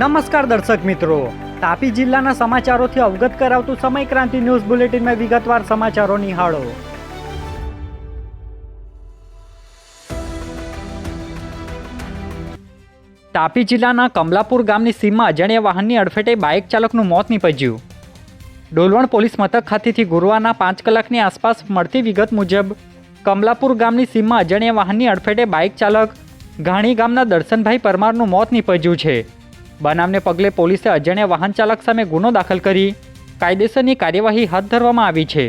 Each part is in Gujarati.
નમસ્કાર દર્શક મિત્રો. તાપી જિલ્લાના સમાચારોથી અવગત કરાવતું સમય ક્રાંતિ ન્યૂઝ બુલેટિનમાં વિગતવાર સમાચારો નિહાળો. તાપી જિલ્લાના કમલાપુર ગામની સીમમાં અજાણ્યા વાહનની અડફેટે બાઇક ચાલકનું મોત નીપજ્યું. ડોલવણ પોલીસ મથક ખાતેથી ગુરુવારના પાંચ કલાકની આસપાસ મળતી વિગત મુજબ, કમલાપુર ગામની સીમમાં અજાણ્યા વાહનની અડફેટે બાઇક ચાલક ઘાણી ગામના દર્શનભાઈ પરમારનું મોત નીપજ્યું છે. બનાવને પગલે પોલીસે અજાણ્યા વાહન ચાલક સામે ગુનો દાખલ કરી કાયદેસરની કાર્યવાહી હાથ ધરવામાં આવી છે.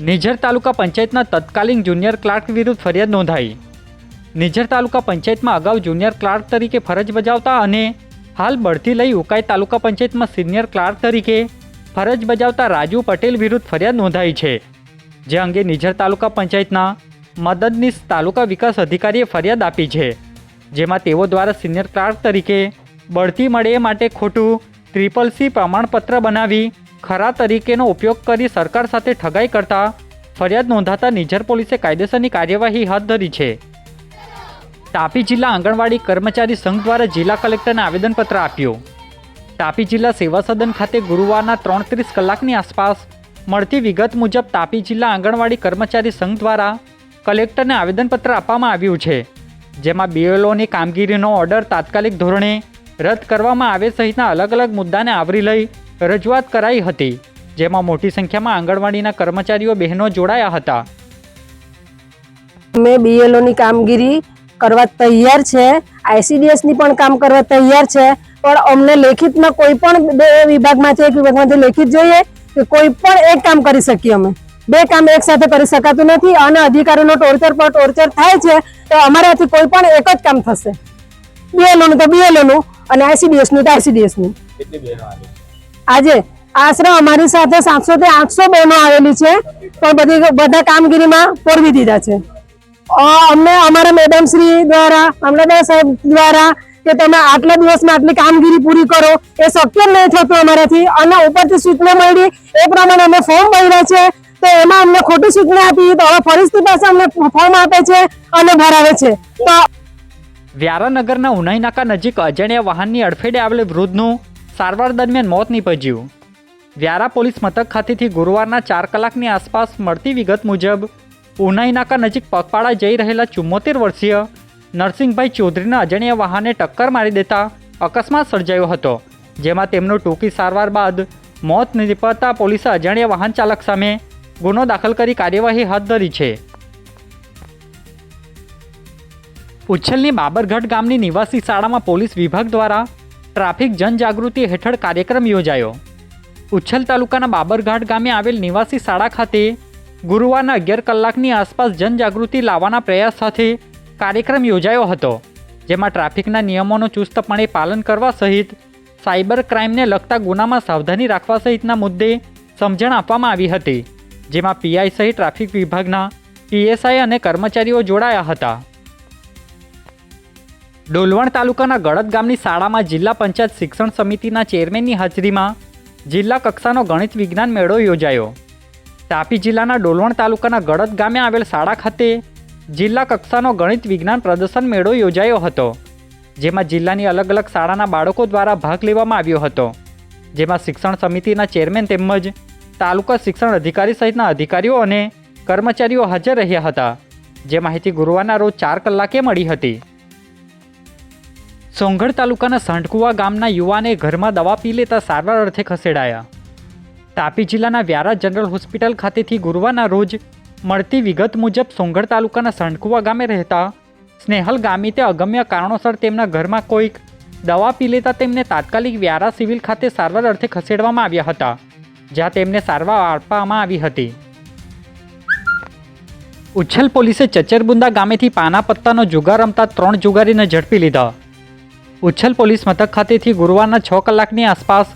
નિઝર તાલુકા પંચાયતના તત્કાલીન જુનિયર ક્લાર્ક વિરુદ્ધ ફરિયાદ નોંધાઈ. નિઝર તાલુકા પંચાયતમાં અગાઉ જુનિયર ક્લાર્ક તરીકે ફરજ બજાવતા અને હાલ બઢતી લઈ ઉકાઈ તાલુકા પંચાયતમાં સિનિયર ક્લાર્ક તરીકે ફરજ બજાવતા રાજુ પટેલ વિરુદ્ધ ફરિયાદ નોંધાઈ છે. જે અંગે નિઝર તાલુકા પંચાયતના મદદનીશ તાલુકા વિકાસ અધિકારીએ ફરિયાદ આપી છે. જેમાં તેઓ દ્વારા સિનિયર ક્લાર્ક તરીકે બઢતી મળે એ માટે ખોટું ટ્રિપલ સી પ્રમાણપત્ર બનાવી, ખરા તરીકેનો ઉપયોગ કરી સરકાર સાથે ઠગાઈ કરતા ફરિયાદ નોંધાતા નિઝર પોલીસે કાયદેસરની કાર્યવાહી હાથ ધરી છે. તાપી જિલ્લા આંગણવાડી કર્મચારી સંઘ દ્વારા જિલ્લા કલેક્ટરને આવેદનપત્ર આપ્યું. તાપી જિલ્લા સેવા સદન ખાતે ગુરુવારના ત્રણ ત્રીસ કલાકની આસપાસ મળતી વિગત મુજબ તાપી જિલ્લા આંગણવાડી કર્મચારી સંઘ દ્વારા કલેક્ટરને આવેદનપત્ર આપવામાં આવ્યું છે. જેમાં બીએલઓની કામગીરીનો ઓર્ડર તાત્કાલિક ધોરણે રદ કરવામાં આવે સહિતના અલગ અલગ મુદ્દાને આવરી લઈ રજૂઆત કરાઈ હતી, જેમાં મોટી સંખ્યામાં આંગણવાડીના કર્મચારીઓ બહેનો જોડાયા હતા. અમે બીએલઓની કામગીરી કરવા તૈયાર છે આઈસીડીએસની પણ કામ કરવા તૈયાર છે, પણ અમને લેખિતમાં કોઈ પણ બે વિભાગમાંથી એક વિભાગમાંથી લેખિત જોઈએ કે કોઈ પણ એક કામ કરી શકીએ અમે. બે કામ એક સાથે કરી શકાતું નથી અને અધિકારીનો ટોર્ચર પર ટોર્ચર થાય છે તો અમારાથી કોઈ પણ એક જ કામ થશે. બીએલઓ નું તો બીએલઓ નું અને આઈસીડીએસનું તો આઈસીડીએસનું. આજે આશરે અમારી સાથે સાતસો થી આઠસો બહેનો આવેલી છે પણ બધી બધા કામગીરીમાં પોરવી દીધા છે. અમને અમારા મેડમ શ્રી દ્વારા મામલતદાર સાહેબ દ્વારા કે તમે આટલા દિવસમાં આટલી કામગીરી પૂરી કરો એ શક્ય નહીં થતું અમારાથી. અને ઉપરથી સૂચના મળી એ પ્રમાણે અમે ફોર્મ ભર્યા છે તો એમાં અમને ખોટી સૂચના આપી તો હવે ફરીથી પાસે અમને ફોર્મ આપે છે અને ભરાવે છે. તો વ્યારાનગરના ઉનાઈ નાકા નજીક અજાણ્યા વાહનની અડફેટે આવેલ વૃદ્ધનું સારવાર દરમિયાન મોત નીપજ્યું. વ્યારા પોલીસ મથક ખાતેથી ગુરુવારના ચાર કલાકની આસપાસ મળતી વિગત મુજબ ઉનાઈ નાકા નજીક પગપાળા જઈ રહેલા ચુમ્મોતેર વર્ષીય નરસિંહભાઈ ચૌધરીના અજાણ્યા વાહને ટક્કર મારી દેતા અકસ્માત સર્જાયો હતો, જેમાં તેમનું ટૂંકી સારવાર બાદ મોત નિપજતા પોલીસે અજાણ્યા વાહન ચાલક સામે ગુનો દાખલ કરી કાર્યવાહી હાથ ધરી છે. ઉચ્છલની બાબરગઢ ગામની નિવાસી શાળામાં પોલીસ વિભાગ દ્વારા ટ્રાફિક જનજાગૃતિ હેઠળ કાર્યક્રમ યોજાયો. ઉચ્છલ તાલુકાના બાબરઘાટ ગામે આવેલ નિવાસી શાળા ખાતે ગુરુવારના અગિયાર કલાકની આસપાસ જનજાગૃતિ લાવવાના પ્રયાસ સાથે કાર્યક્રમ યોજાયો હતો, જેમાં ટ્રાફિકના નિયમોનું ચુસ્તપણે પાલન કરવા સહિત સાયબર ક્રાઇમને લગતા ગુનામાં સાવધાની રાખવા સહિતના મુદ્દે સમજણ આપવામાં આવી હતી. જેમાં પીઆઈ સહિત ટ્રાફિક વિભાગના પીએસઆઈ અને કર્મચારીઓ જોડાયા હતા. ડોલવણ તાલુકાના ગળદ ગામની શાળામાં જિલ્લા પંચાયત શિક્ષણ સમિતિના ચેરમેનની હાજરીમાં જિલ્લા કક્ષાનો ગણિત વિજ્ઞાન મેળો યોજાયો. તાપી જિલ્લાના ડોલવણ તાલુકાના ગળદ ગામે આવેલ શાળા ખાતે જિલ્લા કક્ષાનો ગણિત વિજ્ઞાન પ્રદર્શન મેળો યોજાયો હતો, જેમાં જિલ્લાની અલગ અલગ શાળાના બાળકો દ્વારા ભાગ લેવામાં આવ્યો હતો. જેમાં શિક્ષણ સમિતિના ચેરમેન તેમજ તાલુકા શિક્ષણ અધિકારી સહિતના અધિકારીઓ અને કર્મચારીઓ હાજર રહ્યા હતા. જે માહિતી ગુરુવારના રોજ ચાર કલાકે મળી હતી. સોંગઢ તાલુકાના સંઢકુવા ગામના યુવાને ઘરમાં દવા પી લેતા સારવાર અર્થે ખસેડાયા. તાપી જિલ્લાના વ્યારા જનરલ હોસ્પિટલ ખાતેથી ગુરુવારના રોજ મળતી વિગત મુજબ સોંગઢ તાલુકાના સંઢકુવા ગામે રહેતા સ્નેહલ ગામિતે અગમ્ય કારણોસર તેમના ઘરમાં કોઈક દવા પી લેતા તેમને તાત્કાલિક વ્યારા સિવિલ ખાતે સારવાર અર્થે ખસેડવામાં આવ્યા હતા. જ્યાં તેમને સારવાર આપવામાં આવી હતી. ઉચ્છલ પોલીસે ચચરબુંદા ગામેથી પાના પત્તાનો જુગાર રમતા ત્રણ જુગારીને ઝડપી લીધા. ઉચ્છલ પોલીસ મથક ખાતેથી ગુરુવારના છ કલાકની આસપાસ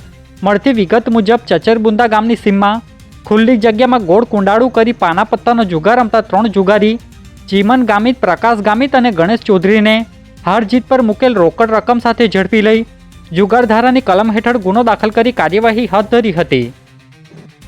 મળતી વિગત મુજબ ચચરબુંદા ગામની સીમમાં ખુલ્લી જગ્યામાં ગોળ કુંડાળું કરી પાના પત્તાનો જુગાર રમતા ત્રણ જુગારી, ચીમન ગામિત, પ્રકાશ ગામિત અને ગણેશ ચૌધરીને હાર જીત પર મૂકેલ રોકડ રકમ સાથે ઝડપી લઈ જુગારધારાની કલમ હેઠળ ગુનો દાખલ કરી કાર્યવાહી હાથ ધરી હતી.